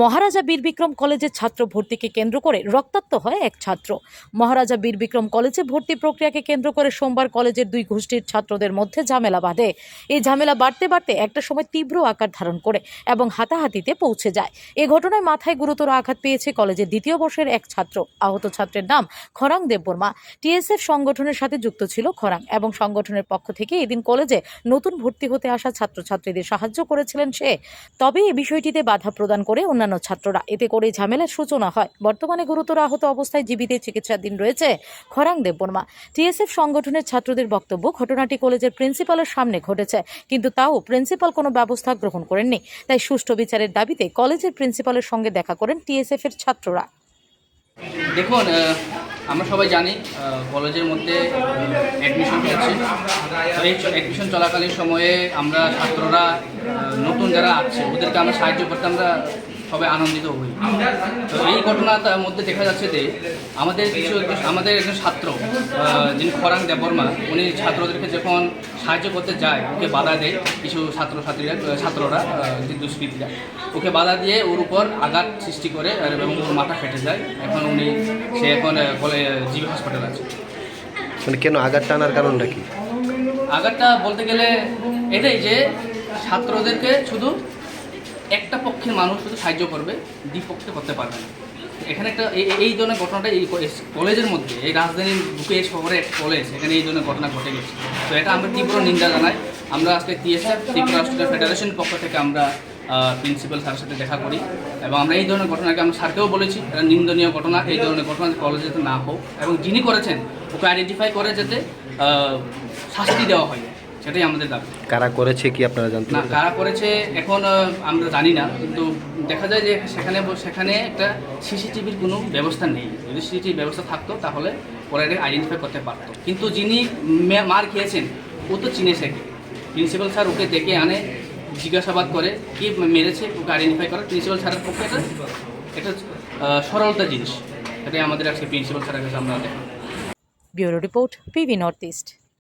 মহারাজা বীর বিক্রম কলেজের ছাত্র ভর্তিকে কেন্দ্র করে রক্তাক্ত হয় এক ছাত্র। মহারাজা বীর বিক্রম কলেজে ভর্তি প্রক্রিয়াকে কেন্দ্র করে সোমবার কলেজের দুই গোষ্ঠীর ছাত্রদের মধ্যে ঝামেলা বাঁধে। এই ঝামেলা বাড়তে বাড়তে একটা সময় তীব্র আকার ধারণ করে এবং হাতাহাতিতে পৌঁছে যায়। এ ঘটনায় মাথায় গুরুতর আঘাত পেয়েছে কলেজের দ্বিতীয় বর্ষের এক ছাত্র। আহত ছাত্রের নাম খরাং দেববর্মা। টিএসএফ সংগঠনের সাথে যুক্ত ছিল খরাং এবং সংগঠনের পক্ষ থেকে এদিন কলেজে নতুন ভর্তি হতে আসা ছাত্রছাত্রীদের সাহায্য করেছিলেন সে। তবে এই বিষয়টিতে বাধা প্রদান করে অন্যান্য ছাত্ররা। এতে করে ঝামেলার সূচনা হয়। বর্তমানে গুরুতর আহত অবস্থায় জীবিতে চিকিৎসাধীন রয়েছে খরাং দেববর্মা। টিএসএফ সংগঠনের ছাত্রদের বক্তব্য, ঘটনাটি কলেজের প্রিন্সিপালের সামনে ঘটেছে। কিন্তু তাও প্রিন্সিপাল কোনো ব্যবস্থা গ্রহণ করেননি। তাই সুষ্ঠু বিচারের দাবিতে কলেজের প্রিন্সিপালের সঙ্গে দেখা করেন টিএসএফ এর ছাত্ররা। দেখুন আমরা সবাই জানি কলেজের মধ্যে অ্যাডমিশন চলছে। এই অ্যাডমিশন চলাকালীন সময়ে আমরা ছাত্ররা নতুন যারা আছে, ওদেরকে আমরা সাহায্য করতে আমরা সবাই আনন্দিত হই। তো এই ঘটনাটার মধ্যে দেখা যাচ্ছে যে আমাদের কিছু আমাদের একজন ছাত্র যিনি খরাং দেববর্মা উনি ছাত্রদেরকে যখন সাহায্য করতে যায় ওকে বাধা দেয় কিছু ছাত্রছাত্রীরা ছাত্ররা যে দুষ্কৃতীরা। ওকে বাধা দিয়ে ওর উপর আঘাত সৃষ্টি করে এবং ওর মাথা ফেটে যায়। এখন উনি সে এখন বলে জিবি হাসপাতাল আছে। মানে কেন আঘাত টানার কারণটা কি? আঘাতটা বলতে গেলে এটাই যে ছাত্রদেরকে শুধু একটা পক্ষের মানুষ শুধু সাহায্য করবে, দ্বিপক্ষে করতে পারবে না। এখানে একটা এই- ধরনের ঘটনাটা এই কলেজের মধ্যে, এই রাজধানীর বুকে শহরে একটা কলেজ, এখানে এই ধরনের ঘটনা ঘটে গেছে। তো এটা আমরা তীব্র নিন্দা জানাই। আমরা আজকে টিএসএফ ত্রিপুরা স্টুডেন্ট ফেডারেশন পক্ষ থেকে আমরা প্রিন্সিপাল স্যারের সাথে দেখা করি এবং আমরা এই ধরনের ঘটনাকে আমরা স্যারকেও বলেছি, এটা নিন্দনীয় ঘটনা, এই ধরনের ঘটনা কলেজে না হোক। এবং যিনি করেছেন, ওকে আইডেন্টিফাই করে যাতে শাস্তি দেওয়া হয়। সেটাই আমাদের দাবি। কারা করেছে কি আপনারা জানতে না কারা করেছে এখন আমরা জানি না কিন্তু দেখা যায় যে সেখানে সেখানে একটা সিসিটিভির কোনো ব্যবস্থা নেই। যদি সিসিটিভি ব্যবস্থা থাকতো তাহলে ওরা এটা আইডেন্টিফাই করতে পারতো। কিন্তু যিনি মার খেয়েছেন ও তো চিনে শেখে প্রিন্সিপাল স্যার ওকে ডেকে আনে জিজ্ঞাসাবাদ করে কি মেরেছে ওকে আইডেন্টিফাই করে। প্রিন্সিপাল স্যারের পক্ষে এটা এটা সরলতা জিনিস। এটাই আমাদের আজকে প্রিন্সিপাল স্যারের কাছে আমরা দেখা bureau report PV north east.